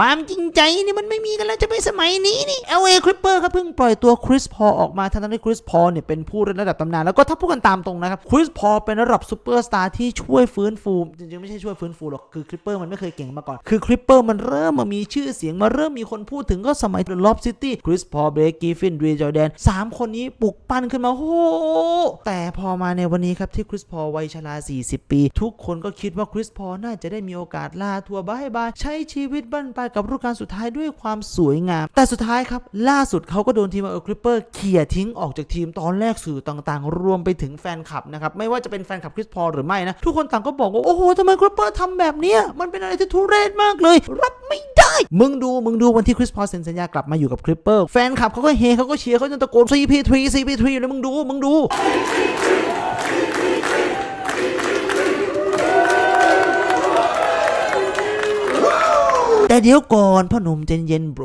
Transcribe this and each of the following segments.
ความจริงใจนี่มันไม่มีกันแล้วจะไปสมัยนี้นี่ LA Clipper ครับเพิ่งปล่อยตัวคริสพอออกมาทั้งที่คริสพอเนี่ยเป็นผู้ระดับตำนาน แล้วก็ถ้าพูดกันตามตรงนะครับคริสพอเป็นระดับซูเปอร์สตาร์ที่ช่วยฟื้นฟู จริงๆ ไม่ใช่ช่วยฟื้นฟูหรอก คือคลิปเปอร์มันไม่เคยเก่งมาก่อน คือคลิปเปอร์มันเริ่มมามีชื่อเสียงมาเริ่มมีคนพูดถึงก็สมัยล็อบซิตี้คริสพอเบรกกีฟินดรีจอแดนสามคนนี้ปลุกปั้นขึ้นมาโอ้โหแต่พอมาในวันนี้ครับที่คริสพอวัยชรา 40 ปี ทุกคนก็คิดว่าคริสพอน่าจะได้มีโอกาสลาทัวร์บายบายใช้ชีวิตบั้นปลายกับฤดูกาลสุดท้ายด้วยความสวยงาม แต่สุดท้ายครับ ล่าสุดเขาก็โดนทีมเออคลิปเปอร์เขี่ยทิ้งออกจากทีมตอนแรกสื่อต่างๆ รวมไปถึงแฟนคลับนะครับ ไม่ว่าจะเป็นแฟนคลับคริสพอลหรือไม่นะ ทุกคนต่างก็บอกว่า โอ้โหทำไมคริปเปอร์ทำแบบนี้มันเป็นอะไรที่ทุเรศมากเลย รับไม่ได้มึงดูมึงดูวันที่คริสพอลเซ็นสัญญากลับมาอยู่กับคลิปเปอร์แฟนคลับเขาก็เฮเขาก็เชียร์เขาจนตะโกน CP3 CP3 อยู่เลยมึงดูมึงดู แต่เดี๋ยวก่อนพ่อหนุ่มเจนเย็นโบร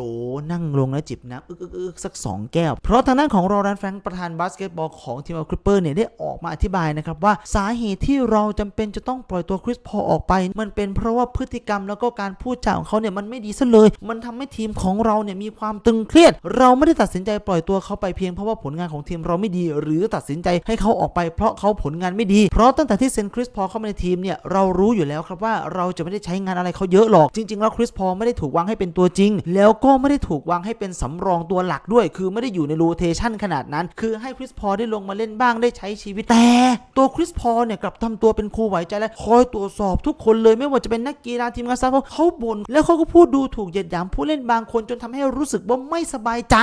นั่งลงแล้วจิบน้ำอึกอึกอึกสัก 2 แก้ว เพราะทางด้านของโรอรันแฟรงประธานบาสเกตบอลของทีมอัลคริปเปอร์เนี่ยได้ออกมาอธิบายนะครับว่าสาเหตุที่เราจำเป็นจะต้องปล่อยตัวคริสพอออกไป มันเป็นเพราะว่าพฤติกรรมแล้วก็การพูดจาของเขาเนี่ยมันไม่ดีซะเลย มันทำให้ทีมของเราเนี่ยมีความตึงเครียด เราไม่ได้ตัดสินใจปล่อยตัวเขาไปเพียงเพราะว่าผลงานของทีมเราไม่ดี หรือตัดสินใจให้เขาออกไปเพราะเขาผลงานไม่ดี เพราะตั้งแต่ที่เซ็นคริสพอเข้ามาในทีมเนี่ยเรารู้อยู่แล้วครับว่าเราจะไม่ได้ใช้งานอะไรเขาเยอะหรอกจริงๆแล้วคริสพอไม่ได้ถูกวางให้เป็นตัวจริง แล้วก็ไม่ได้ถูกวางให้เป็นสำรองตัวหลักด้วย คือไม่ได้อยู่ในโรเทชันขนาดนั้น คือให้คริสพอลได้ลงมาเล่นบ้างได้ใช้ชีวิต แต่ตัวคริสพอลเนี่ยกลับทำตัวเป็นครูไหวใจและคอยตรวจสอบทุกคนเลยไม่ว่าจะเป็นนักกีฬาทีมงานสตาฟเขาบ่นแล้วเขาก็พูดดูถูกเหยียดหยามผู้เล่นบางคนจนทำให้รู้สึกว่าไม่สบายใจ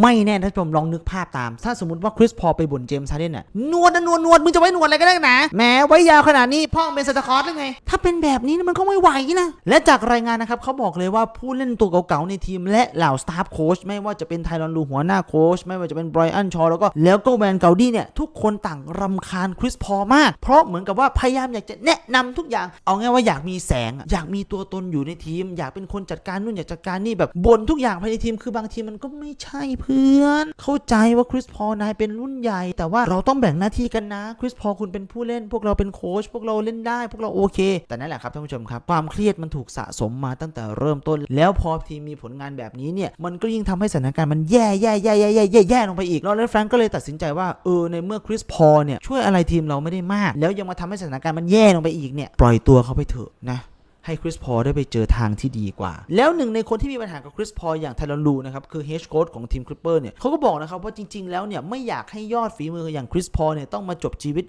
ไม่แน่ท่านผู้ชมลองนึกภาพตาม ถ้าสมมติว่าคริสพอลไปบ่นเจมส์ฮาร์เดนน่ะนวดนะนวดนวดมึงจะไว้นวดอะไรก็ได้นะแหมไว้ยาวขนาดนี้พ่อเป็นซานตาคลอสหรือไง ถ้าเป็นแบบนี้มันก็ไม่ไหวนะและจากรายงานนะครับเขาบอกเลยว่าผู้เล่นตัวเก่าๆในทีมและเหล่าสตาฟโค้ชไม่ว่าจะเป็นไทรอนลูหัวหน้าโค้ชไม่ว่าจะเป็นไบรอันชอแล้วก็แล้วก็แวนเกาดี้เนี่ยทุกคนต่างรำคาญคริสพอมาก เพราะเหมือนกับว่าพยายามอยากจะแนะนำทุกอย่าง เอาง่ายว่าอยากมีแสง อยากมีตัวตนอยู่ในทีม อยากเป็นคนจัดการนู่นอยากจัดการนี่แบบบนทุกอย่างภายในทีมคือบางทีมันก็ไม่ใช่เพื่อน เข้าใจว่าคริสพอนายเป็นรุ่นใหญ่ แต่ว่าเราต้องแบ่งหน้าที่กันนะคริสพอคุณเป็นผู้เล่น พวกเราเป็นโค้ชพวกเราเล่นได้ พวกเราโอเค แต่นั่นแหละครับท่านผู้ชมครับความเครียดมันถูกสะสมมาตั้งแต่เริ่มต้น แล้วพอทีมมีผลงานแบบนี้เนี่ยมันก็ยิ่งทำให้สถานการณ์มันแย่แย่แย่แย่แย่แย่แย่ลงไปอีกลอเรนแฟรงก์ก็เลยตัดสินใจว่าเออในเมื่อคริสพอเนี่ยช่วยอะไรทีมเราไม่ได้มาก แล้วยังมาทำให้สถานการณ์มันแย่ลงไปอีกเนี่ยปล่อยตัวเขาไปเถอะนะ ให้คริสพอได้ไปเจอทางที่ดีกว่า แล้วหนึ่งในคนที่มีปัญหากับคริสพออย่างไทลอนลูนะครับ คือเฮดโค้ชของทีมคริปเปอร์เนี่ยเขาก็บอกนะครับว่าจริง ๆ แล้วเนี่ย ไม่อยากให้ยอดฝีมืออย่างคริสพอเนี่ย ต้องมาจบชีวิต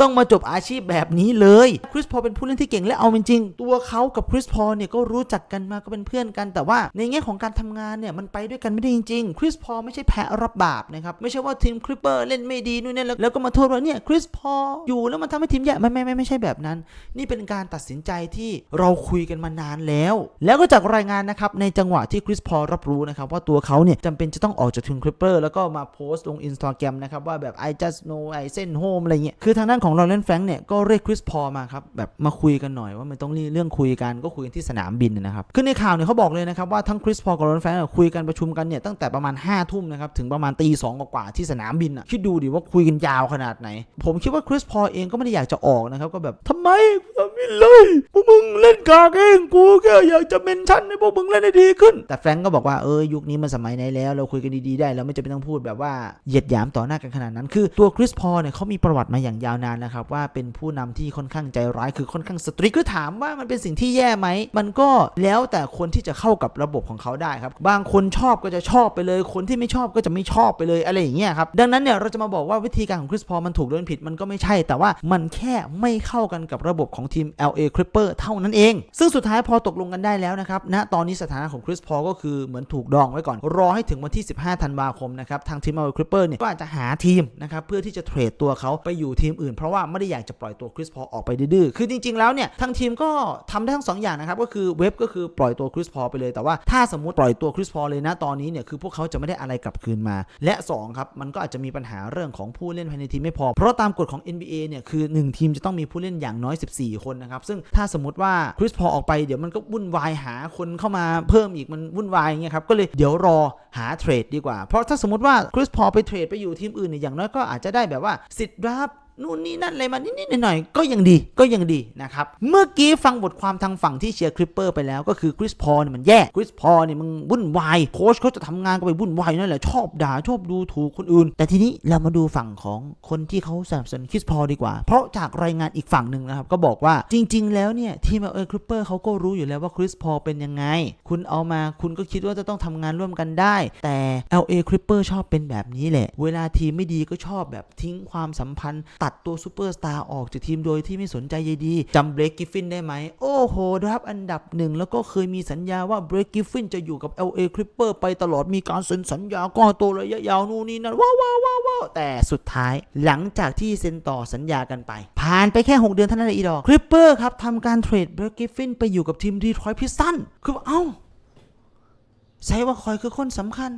ต้องมาจบอาชีพแบบนี้เลยคริสพอเป็นผู้เล่นที่เก่งและเอาจริงๆตัวเขากับคริสพอเนี่ยก็รู้จักกันมาก็เป็นเพื่อนกัน แต่ว่าในแง่ของการทำงานเนี่ยมันไปด้วยกันไม่ได้จริงๆคริสพอไม่ใช่แพะรับบาปนะครับไม่ใช่ว่าทีมคริปเปอร์เล่นไม่ดีนู่นนี่แล้วก็มาโทษว่าเนี่ยคริสพออยู่แล้วมันทำให้ทีมแย่ไม่ไม่ไม่ไม่ใช่แบบนั้น นี่เป็นการตัดสินใจที่เราคุยกันมานานแล้ว แล้วก็จากรายงานนะครับในจังหวะที่คริสพอรับรู้นะครับว่าตัวเขาเนี่ยจำเป็นจะต้องออกจากทีมคริปเปอร์แล้วก็มาโพสต์ลงอินสตาแกรมนะครับว่าแบบ I just know I send home อะไรเงี้ยคือทางด้านของลอเรนแฟรงค์เนี่ยก็เรียกคริสพอมาครับแบบมาคุยกันหน่อยว่ามันต้องรีเรื่องคุยกันก็คุยกันที่สนามบินนะครับคือในข่าวเนี่ยเขาบอกเลยนะครับว่าทั้งคริสพอกับลอเรนแฟรงค์คุยกันประชุมกันเนี่ยตั้งแต่ประมาณ5้าทุ่มนะครับถึงประมาณตีสองกว่าที่สนามบินอะคิดดูดิว่าคุยกันยาวขนาดไหน ผมคิดว่าคริสพอเองก็ไม่ได้อยากจะออกนะครับก็แบบทำไมทำไม่เลยพวกมึงเล่นกากเองกูแค่อยากจะเมนชั่นให้พวกมึงเล่นได้ดีขึ้น แต่แฟรงก์ก็บอกว่าเออยุคนี้มันสมัยไหนแล้ว เราคุยกันดีๆได้เราไม่จำเป็นต้องพูดแบบว่าเหยียดหยามต่อหน้ากันขนาดนั้น คือตัวคริสพอเนี่ยเขามีประวัติมาอย่างยาวนานนะครับว่าเป็นผู้นำที่ค่อนข้างใจร้ายคือค่อนข้างสตรีคือถามว่ามันเป็นสิ่งที่แย่ไหมมันก็แล้วแต่คนที่จะเข้ากับระบบของเขาได้ครับบางคนชอบก็จะชอบไปเลย คนที่ไม่ชอบก็จะไม่ชอบไปเลยอะไรอย่างเงี้ยครับดังนั้นเนี่ยเราจะมาบอกว่าวิธีการของคริสพอมันถูกหรือมันผิดมันก็ไม่ใช่ แต่ว่ามันแค่ไม่เข้ากันกับระบบของทีม LA Clipper เท่านั้นเองซึ่งสุดท้ายพอตกลงกันได้แล้วนะครับณตอนนี้สถานะของคริสพอก็คือเหมือนถูกดองไว้ก่อน รอให้ถึงวันที่ 15 ธันวาคมนะครับ ทางทีม LA Clipper เนี่ยก็อาจจะหาทีมนะครับ เพื่อที่จะเทรดตัวเขาไปอยู่ทีมอื่น เพราะว่าไม่ได้อยากจะปล่อยตัวคริสพอออกไปดื้อคือจริง ๆ แล้วเนี่ยทางทีมก็ทำได้ทั้งสองอย่างนะครับก็คือเว็บก็คือปล่อยตัวคริสพอไปเลยแต่ว่าถ้าสมมติปล่อยตัวคริสพอเลยนะตอนนี้เนี่ยคือพวกเขาจะไม่ได้อะไรกลับคืนมา และสองครับมันก็อาจจะมีปัญหาเรื่องของผู้เล่นภายในทีมไม่พอ เพราะตามกฎของ NBA เนี่ยคือ 1 ทีมจะต้องมีผู้เล่นอย่างน้อย 14 คนนะครับซึ่งถ้าสมมติว่าคริริสพอออกไปเดี๋ยวมันก็วุ่นวายหาคนเข้ามาเพิ่มอีกมันวุ่นวายอย่างเงี้ยครับก็เลยเดี๋ยวรอหาเทรดดีกว่า เพราะถ้าสมมติว่าคริสพอไปเทรดไปอยู่ทีมอื่นเนี่ยอย่างน้อยก็อาจจะได้แบบว่าสิทธิ์รับ นู่นนี่นั่นอะไรมานิดๆหน่อยๆก็ยังดีก็ยังดีนะครับ เมื่อกี้ฟังบทความทางฝั่งที่เชียร์คริปเปอร์ไปแล้วก็คือคริสพอเนี่ยมันแย่คริสพอเนี่ยมึงวุ่นวายโค้ชเขาจะทำงานก็ไปวุ่นวายนั่นแหละชอบด่าชอบดูถูกคนอื่น แต่ทีนี้เรามาดูฝั่งของคนที่เขาสนับสนุนคริสพอดีกว่า เพราะจากรายงานอีกฝั่งหนึ่งนะครับก็บอกว่าจริง ๆ แล้วเนี่ยทีมเออคริปเปอร์เขาก็รู้อยู่แล้วว่าคริสพอเป็นยังไง คุณเอามาคุณก็คิดว่าจะต้องทำงานร่วมกันได้ แต่ LA Clipper ชอบเป็นแบบนี้แหละ เวลาทีมไม่ดีก็ชอบแบบทิ้งความสัมพันธ์ตัดตัวซูเปอร์สตาร์ออกจากทีมโดยที่ไม่สนใจใยดีจำเบรกกิฟฟินได้ไหม โอ้โหรับอันดับหนึ่งแล้วก็เคยมีสัญญาว่าเบรกกิฟฟินจะอยู่กับ LA Clipper ไปตลอดมีการเซ็นสัญญาก้อนโตระยะยาวนู่นนี่นั่นว้าวว้าวว้าวแต่สุดท้ายหลังจากที่เซ็นต่อสัญญากันไป ผ่านไปแค่ 6 เดือนเท่านั้นเองอีดอกคลิปเปอร์ครับทำการเทรดเบรกกิฟฟินไปอยู่กับทีมดีทรอยต์พิสตันคือว่าเอ้าใช่ว่าคอยคือคนสำคัญ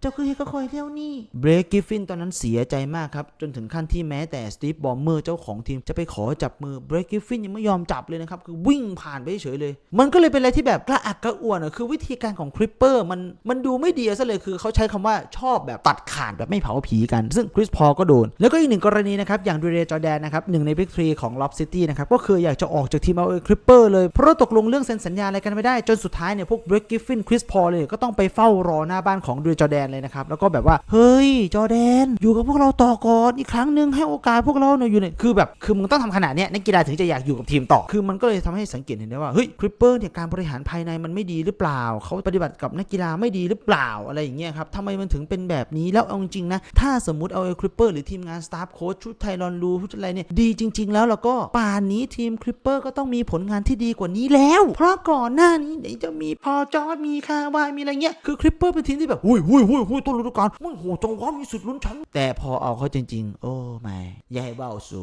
เจ้าคือเฮก็คอยเที่ยวนี่ เบรกกิฟฟินตอนนั้นเสียใจมากครับ จนถึงขั้นที่แม้แต่สตีฟบอมเมอร์เจ้าของทีมจะไปขอจับมือเบรกกิฟฟินยังไม่ยอมจับเลยนะครับ คือวิ่งผ่านไปเฉยเลย มันก็เลยเป็นอะไรที่แบบกระอักกระอ่วนอะคือวิธีการของคริปเปอร์มันมันดูไม่ดีซะเลยคือเขาใช้คำว่าชอบแบบตัดขาดแบบไม่เผาผีกัน ซึ่งคริสพอก็โดน แล้วก็อีกหนึ่งกรณีนะครับอย่างดูเรจอแดนนะครับหนึ่งในบิ๊กทรีของล็อบซิตี้นะครับก็คืออยากจะออกจากทีมเอาเอคริปเปอร์เลยเพราะตกลงเรื่องเซ็นสัญญาอะไรกันไม่ได้จนสุดท้ายเนี่ยพวกเบรกกิฟฟินคริสพอเลยก็ต้องไปเฝ้ารอหน้าบ้านของดูเรจอแดนเลยนะครับ แล้วก็แบบว่าเฮ้ยจอแดน อยู่กับพวกเราต่อก่อนอีกครั้งหนึ่งให้โอกาสพวกเราหน่อยอยู่เนี่ยคือแบบคือมึงต้องทำขนาดเนี้ยนักกีฬาถึงจะอยากอยู่กับทีมต่อ คือมันก็เลยทำให้สังเกตเห็นได้ว่าเฮ้ยคริปเปอร์เนี่ยการบริหารภายในมันไม่ดีหรือเปล่า เขาปฏิบัติกับนักกีฬาไม่ดีหรือเปล่าอะไรอย่างเงี้ยครับทำไมมันถึงเป็นแบบนี้แล้วเอาจริงนะถ้าสมมติเอาคริปเปอร์หรือทีมงานสตาฟโค้ชชุดไทรอนรูชุดอะไรเนี่ยดีจริง ๆ แล้วแล้วก็ป่านนี้ทีมคริปเปอร์ก็ต้องมีผลงานที่ดีกว่านี้แล้ว เพราะก่อนหน้านี้เดี๋ยวจะมีพอจอร์ดมีคาวายมีอะไรเงี้ยคือคริปเปอร์เป็นทีมที่แบบหุยหุยหุยหุยต้นฤดูกาลมึงโหจังหวะมีสุดลุ้นชั้นแต่พอเอาเขาจริง ๆ โอ้ ม่อย่าให้เบ้าสู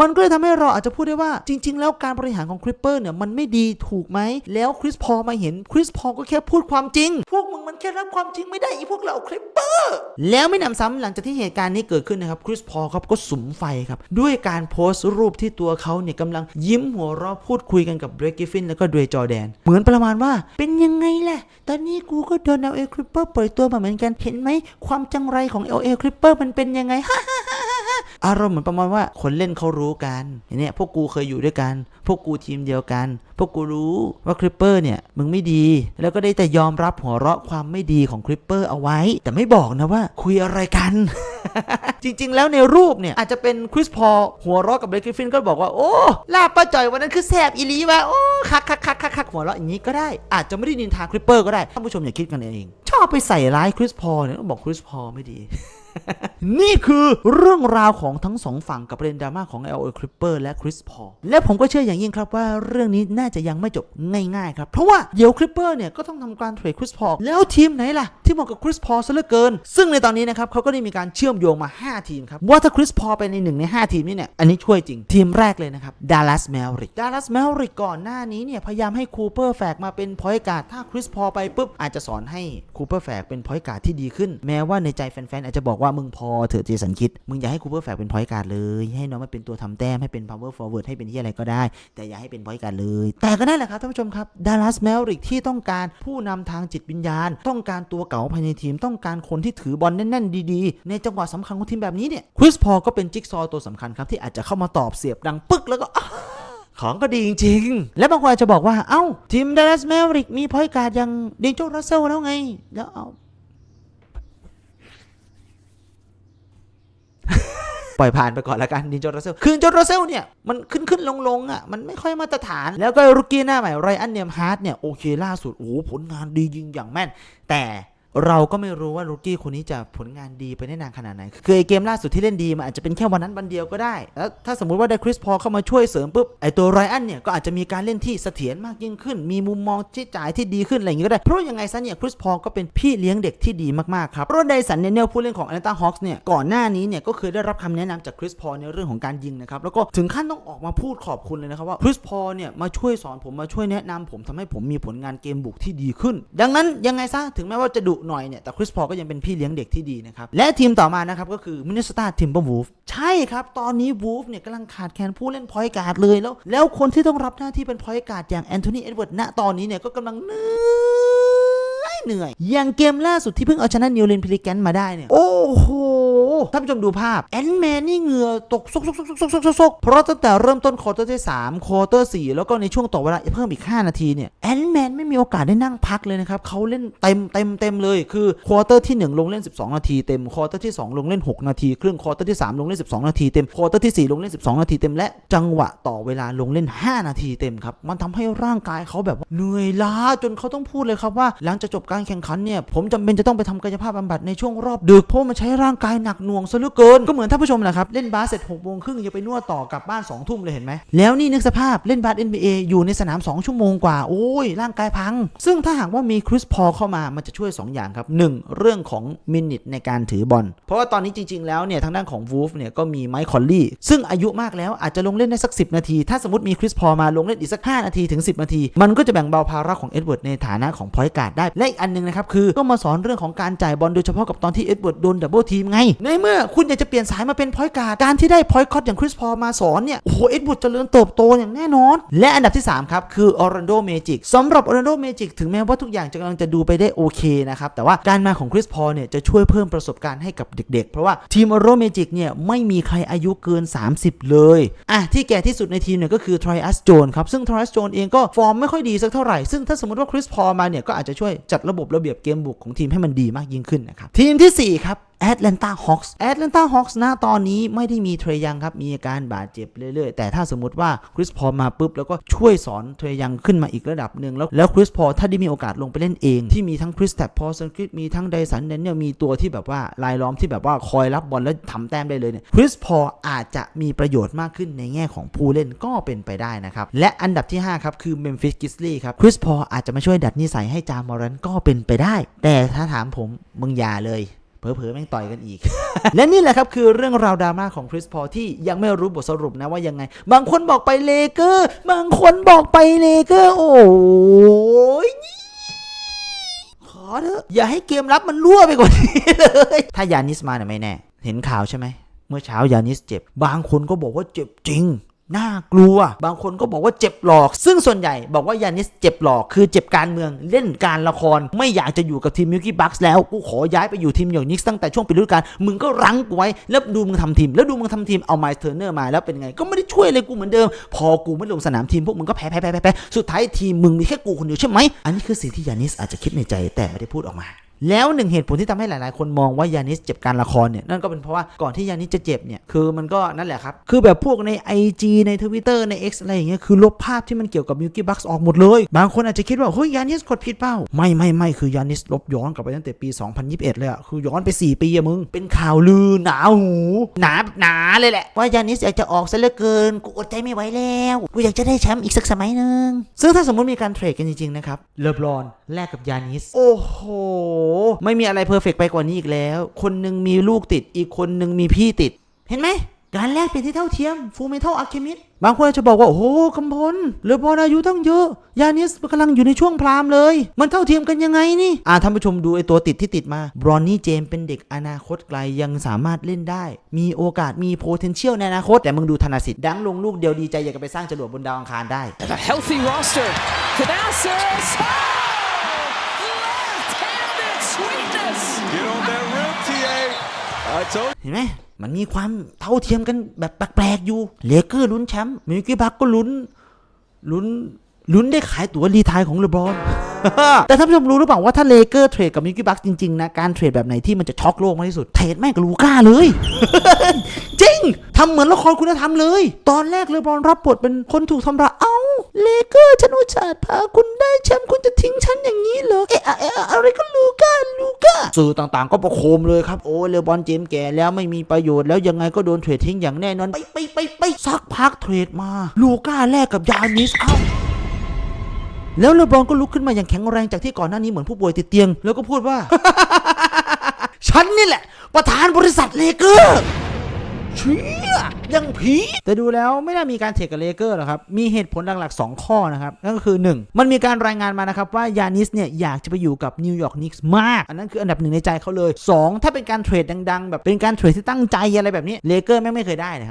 มันก็เลยทำให้เราอาจจะพูดได้ว่าจริง ๆ แล้วการบริหารของคริปเปอร์เนี่ยมันไม่ดีถูกไหม แล้วคริสพอมาเห็นคริสพอก็แค่พูดความจริง พวกมึงมันแค่รับความจริงไม่ได้อีพวกเราคริปเปอร์แล้วไม่นำซ้ำหลังจากที่เหตุการณ์นี้เกิดขึ้นนะครับคริสพอครับก็สุมไฟครับด้วยการโพสต์รูปที่ตัวเขาเนี่ยกำลังยิ้มหัวเราะพูดคุยกันกับเบรกกิฟฟินแล้วก็เดรจอแดน เหมือนประมาณว่าเป็นยังไงแหละ ตอนนี้กูก็โดน LA Clipper ปล่อยตัวมาเหมือนกันเห็นไหมความจังไรของ LA Clipper มันเป็นยังไง อารมณ์เหมือนประมาณว่าคนเล่นเขารู้กันเนี่ยพวกกูเคยอยู่ด้วยกัน พวกกูทีมเดียวกัน พวกกูรู้ว่าคริปเปอร์เนี่ยมึงไม่ดี แล้วก็ได้แต่ยอมรับหัวเราะความไม่ดีของคริปเปอร์เอาไว้ แต่ไม่บอกนะว่าคุยอะไรกันจริง ๆ แล้วในรูปเนี่ยอาจจะเป็นคริสพอลหัวเราะกับเบรกกริฟฟินก็บอกว่า โอ้ลาบป้าจ่อยวันนั้นคือแสบอีลีว่ะโอ้คักคักคักคักคักหัวเราะอย่างนี้ก็ได้ อาจจะไม่ได้นินทาคริปเปอร์ก็ได้ท่านผู้ชมอย่าคิดกันเอง ชอบไปใส่ร้ายคริสพอลเนี่ยบอกคริสพอลไม่ดี นี่คือเรื่องราวของทั้งสองฝั่งกับประเด็นดราม่าของ LA Clipper และคริสพอลและผมก็เชื่ออย่างยิ่งครับว่าเรื่องนี้น่าจะยังไม่จบง่ายๆครับ เพราะว่าเดี๋ยวคลิปเปอร์เนี่ยก็ต้องทำการเทรดคริสพอลแล้วทีมไหนล่ะ ที่เหมาะกับคริสพอลซะเหลือเกิน ซึ่งในตอนนี้นะครับเขาก็ได้มีการเชื่อมโยงมา 5 ทีมครับ ว่าถ้าคริสพอลเป็นในหนึ่งใน 5 ทีมนี้เนี่ยอันนี้ช่วยจริงทีมแรกเลยนะครับดัลลัสแมวริกดัลลัสแมวริกก่อนหน้านี้เนี่ยพยายามให้คูเปอร์แฟกมาเป็นพอยการ์ดถ้าคริสพอลไปปุ๊บอาจจะสอนให้คูเปอร์แฟกเป็นพอยการ์ดที่ดีขึ้น แม้ว่าในใจแฟนๆอาจจะบอกว่ามึงพอเถอะเจสันคิด มึงอย่าให้คูเปอร์แฟกเป็นพอยการ์ดเลย ให้น้องมาเป็นตัวทำแต้มให้เป็น power forward ให้เป็นที่อะไรก็ได้ แต่อย่าให้เป็นพอยการ์ดเลย แต่ก็นั่นแหละครับท่านผู้ชมครับดัลลัสแมวริกที่ต้องการผู้นำทางจิตวิญญาณ ต้องการตัวเก่าภายในทีม ต้องการคนที่ถือบอลแน่นๆ ดีๆ ในจังหวะสำคัญของทีมแบบนี้เนี่ยคริสพอก็เป็นจิ๊กซอตัวสำคัญครับที่อาจจะเข้ามาตอบเสียบดังปึ๊กแล้วก็ของก็ดีจริงๆ และบางคนจะบอกว่า เอ้า ทีมดัลลัสแมวริกมีพอยการ์ดอย่างเดนโจรัสเซลแล้วไง แล้วเอา ปล่อยผ่านไปก่อนละกันดินจอร์เซลคือจอร์เซลเนี่ย มันขึ้นขึ้นลงลงอะ มันไม่ค่อยมาตรฐาน แล้วก็รุกกี้หน้าใหม่ไรอันเนียมฮาร์ดเนี่ย โอเคล่าสุด โอ้ผลงานดียิงอย่างแม่น แต่ เราก็ไม่รู้ว่ารุกกี้คนนี้จะผลงานดีไปได้นานขนาดไหน คือไอเกมล่าสุดที่เล่นดีมันอาจจะเป็นแค่วันนั้นวันเดียวก็ได้ แล้วถ้าสมมุติว่าได้คริสพอเข้ามาช่วยเสริมปุ๊บ ไอตัวไรอันเนี่ยก็อาจจะมีการเล่นที่เสถียรมากยิ่งขึ้น มีมุมมองที่จ่ายที่ดีขึ้นอะไรอย่างงี้ก็ได้ เพราะยังไงซะเนี่ยคริสพอก็เป็นพี่เลี้ยงเด็กที่ดีมากๆครับเพราะไดสันเนเนลผู้เล่นของแอตแลนตาฮอคส์เนี่ยก่อนหน้านี้เนี่ยก็เคยได้รับคำแนะนำจากคริสพอในเรื่องของการยิงนะครับแล้วก็ถึงขั้นต้องออกมาพูดขอบคุณเลยนะครับว่าคริสพอเนี่ยมาช่วยสอนผมมาช่วยแนะนำผมทำให้ผมมีผลงานเกมบุกที่ดีขึ้น ดังนั้นยังไงซะถึงแม้ว่าจะดุหน่อยเนี่ยแต่คริสพอก็ยังเป็นพี่เลี้ยงเด็กที่ดีนะครับ และทีมต่อมานะครับก็คือมินิสตาทิมเบอร์วูฟใช่ครับ ตอนนี้วูฟเนี่ยกำลังขาดแคลนผู้เล่นพอยการ์ดเลยแล้ว แล้วคนที่ต้องรับหน้าที่เป็นพอยการ์ดอย่างแอนโทนีเอ็ดเวิร์ดณตอนนี้เนี่ยก็กำลังเหนื่อยเหนื่อย อย่างเกมล่าสุดที่เพิ่งเอาชนะนิวเลนพิลิแกนมาได้เนี่ย โอ้โห ท่านผู้ชมดูภาพแอนแมนนี่เหงื่อตกซกซกซกซกซกเพราะตั้งแต่เริ่มต้นคอเตอร์ที่สามคอเตอร์สี่แล้วก็ในช่วงต่อเวลาเพิ่มอีก 5 นาทีเนี่ยแอนแมนไม่มีโอกาสได้นั่งพักเลยนะครับเขาเล่นเต็มเต็มเต็มเลยคือควอเตอร์ที่ 1 ลงเล่น 12 นาทีเต็มควอเตอร์ที่ 2 ลงเล่น 6 นาทีครึ่งควอเตอร์ที่ 3 ลงเล่น 12 นาทีเต็มควอเตอร์ที่ 4 ลงเล่น 12 นาทีเต็มและจังหวะต่อเวลาลงเล่น 5 นาทีเต็มครับมันทำให้ร่างกายเขาแบบเหนื่อยล้าจนเขาต้องพูดเลยครับว่าหลังจากจบการแข่งขันเนี่ยผมจำเป็นจะต้องไปทำกายภาพบำบัดในช่วงรอบดึกเพราะมันใช้ร่างกายหนักหนวงซะเหลือเกิน ก็เหมือนท่านผู้ชมแหละครับ เล่นบาสเสร็จ6โมงครึ่งยังไปนวดต่อกลับบ้าน2ทุ่มเลยเห็นไหม แล้วนี่นึกสภาพเล่นบาส NBA อยู่ในสนาม 2 ชั่วโมงกว่า โอ้ย ร่างกายพัง ซึ่งถ้าหากว่ามีคริสพอเข้ามามันจะช่วย 2 อย่างครับ 1. เรื่องของมินิทในการถือบอลเพราะว่าตอนนี้จริง ๆ แล้วเนี่ยทางด้านของวูฟเนี่ยก็มีไมค์คอลลี่ซึ่งอายุมากแล้วอาจจะลงเล่นได้สัก 10 นาที ถ้าสมมติมีคริสพอมาลงเล่นอีกสัก 5 นาทีถึง 10 นาที มันก็จะแบ่งเบาภาระของเอ็ดเวิร์ดในฐานะของพอยต์การ์ดได้และอีกอันนึงนะครับคือก็มาสอนเรื่องของการจ่ายบอลโดยเฉพาะกับตอนที่เอ็ดเวิร์ดโดนดับเบิลทีมไงในเมื่อคุณอยากจะเปลี่ยนสายมาเป็นพอยการ์ดการที่ได้พอยคอตอย่างคริสพอมาสอนเนี่ย โอ้โห เอ็ดเวิร์ดเจริญเติบโตอย่างแน่นอน และอันดับที่ 3 ครับ คือออรันโดเมจิกสำหรับออรันโดเมจิกถึงแม้ว่าทุกอย่างจะกำลังจะดูไปได้โอเคนะครับ แต่ว่าการมาของคริสพอเนี่ยจะช่วยเพิ่มประสบการณ์ให้กับเด็กๆ เพราะว่าทีมออรันโดเมจิกเนี่ยไม่มีใครอายุเกิน 30 เลยอะที่แก่ที่สุดในทีมเนี่ยก็คือทริอัสโจนครับซึ่งทริอัสโจนเองก็ฟอร์มไม่ค่อยดีสักเท่าไหร่ซึ่งถ้าสมมติว่าคริสพอมาเนี่ยก็อาจจะช่วยจัดระบบระเบียบเกมบุกของทีมให้มันดีมากยิ่งขึ้นนะครับทีมที่4ครับ แอตแลนตาฮอคส์แอตแลนตาฮอคส์ณตอนนี้ไม่ได้มีเทรยังครับ มีอาการบาดเจ็บเรื่อยๆ แต่ถ้าสมมติว่าคริสพอมาปุ๊บ แล้วก็ช่วยสอนเทรยังขึ้นมาอีกระดับหนึ่งแล้วแล้วคริสพอถ้าได้มีโอกาสลงไปเล่นเอง ที่มีทั้งคริสแตปพอสันคริสมีทั้งไดสันเดนเนี่ยมีตัวที่แบบว่าลายล้อมที่แบบว่าคอยรับบอลแล้วทำแต้มได้เลยเนี่ยคริสพออาจจะมีประโยชน์มากขึ้นในแง่ของผู้เล่นก็เป็นไปได้นะครับและอันดับที่ห้าครับคือเมมฟิสกิสลีย์ครับคริสพออาจจะมาช่วยดัดนิสัยให้จามอรันก็เป็นไปได้ แต่ถ้าถามผมมึงอย่าเลย เผลอๆแม่งต่อยกันอีก และนี่แหละครับคือเรื่องราวดราม่าของคริสพอที่ยังไม่รู้บทสรุปนะว่ายังไง บางคนบอกไปเลเกอร์ บางคนบอกไปเลเกอร์ โอ้ยขอเถอะอย่าให้เกมรับมันรั่วไปกว่านี้เลย ถ้ายานิสมาเนี่ยไม่แน่ เห็นข่าวใช่ไหมเมื่อเช้ายานิสเจ็บ บางคนก็บอกว่าเจ็บจริง น่ากลัว บางคนก็บอกว่าเจ็บหลอก ซึ่งส่วนใหญ่บอกว่ายานิสเจ็บหลอก คือเจ็บการเมืองเล่นการละคร ไม่อยากจะอยู่กับทีมมิลกี้บัคส์แล้ว กูขอย้ายไปอยู่ทีมอย่างนิกส์ตั้งแต่ช่วงปิดฤดูกาล มึงก็รั้งกูไว้ แล้วดูมึงทำทีม แล้วดูมึงทำทีม เอาไมล์เทอร์เนอร์มาแล้วเป็นไง ก็ไม่ได้ช่วยเลยกูเหมือนเดิม พอกูไม่ลงสนามทีมพวกมึงก็แพ้แพ้แพ้แพ้แพ้สุดท้ายทีมมึงมีแค่กูคนเดียวใช่ไหม อันนี้คือสิ่งที่ยานิสอาจจะคิดในใจแต่ไม่ได้พูดออกมา แล้วหนึ่งเหตุผลที่ทำให้หลายๆ คนมองว่ายานิสเจ็บการละครเนี่ยนั่นก็เป็นเพราะว่าก่อนที่ยานิสจะเจ็บเนี่ยคือมันก็นั่นแหละครับ คือแบบพวกใน IG ใน Twitter ใน X อะไรอย่างเงี้ยคือลบภาพที่มันเกี่ยวกับมิ l กี้บัคส์ออกหมดเลย บางคนอาจจะคิดว่าเฮ้ยยานิสกดผิดเปล่าไม่ไม่ไม่คือยานิสลบย้อนกลับไปตั้งแต่ปี 2021 เลยอะคือย้อนไป 4 ปีอะมึง เป็นข่าวลือหนาหูหนาหนาเลยแหละว่ายานิสอยากจะออกซะเหลือเกินกูอดใจไม่ไหวแล้วกูอยากจะได้แชมป์อีกสักสมัยหนึ่งซึ่งถ้าสมมติมีการเทรดกันจริงๆนะครับเลบรอนแลกกับยานิสโอ้โหไม่มีอะไรเพอร์เฟกไปกว่านี้อีกแล้ว คนหนึ่งมีลูกติด อีกคนหนึ่งมีพี่ติด เห็นไหมการแลกเปลี่ยนที่เท่าเทียมฟูเมทัลอะเคมิดบางคนจะบอกว่า โอ้โหกำพลเลอบอลอายุตั้งเยอะ ยานิสกำลังอยู่ในช่วงพรามเลย มันเท่าเทียมกันยังไงนี่ อ่าท่านผู้ชมดูไอตัวติดที่ติดมา บรอนนี่เจมเป็นเด็กอนาคตไกลยังสามารถเล่นได้ มีโอกาสมี potential ในอนาคต แต่มึงดูธนาสิทธิ์ดังลงลูกเดียวดีใจอยากจะไปสร้างจรวดบนดาวอังคารได้ A healthy roster. Thanasis. เห็นไหมมันมีความเท่าเทียมกันแบบแปลกๆอยู่เลเกอร์ลุ้นแชมป์มิลกี้บักก็ลุ้นลุ้นลุ้นได้ขายตั๋วรีไทายของเลบรอน แต่ท่านผู้ชมรู้หรือเปล่าว่าถ้าเลเกอร์เทรดกับมิลกี้บักจริงๆนะการเทรดแบบไหนที่มันจะช็อกโลกมากที่สุดเทรดแม่งกับลูก้าเลยจริงทำเหมือนละครคุณธรรมเลย ตอนแรกเลบรอนรับบทเป็นคนถูกทำร้ายเอ้าเลเกอร์ฉันอุตส่าห์พาคุณได้แชมป์คุณจะทิ้งฉันอย่างนี้เหรอเอะอะเอะอะอะไรก็ลูก้าลูก้าสื่อต่างๆ ก็ประโคมเลยครับโอ้เลบรอนเจมส์แก่แล้วไม่มีประโยชน์แล้วยังไงก็โดนเทรดทิ้งอย่างแน่นอนไปไปไปไปสักพักเทรดมา ลูก้าแลกกับยานิสเอ้า แล้วเลบรอนก็ลุกขึ้นมาอย่างแข็งแรงจากที่ก่อนหน้านี้เหมือนผู้ป่วยติดเตียง แล้วก็พูดว่า ฉันนี่แหละ ประธานบริษัทเลเกอร์เชี่ยยังผีแต่ดูแล้วไม่น่ามีการเทคกับเลเกอร์หรอกครับ มีเหตุผลหลักๆ 2 ข้อนะครับ นั่นก็คือ 1 มันมีการรายงานมานะครับ ว่ายานิสเนี่ย อยากจะไปอยู่กับนิวยอร์กนิกส์มาก อันนั้นคืออันดับหนึ่งในใจเขาเลย 2 ถ้าเป็นการเทรดดัง ๆ แบบเป็นการเทรดที่ตั้งใจอะไรแบบนี้เลเกอร์แม่งไม่เคยได้นะฮะ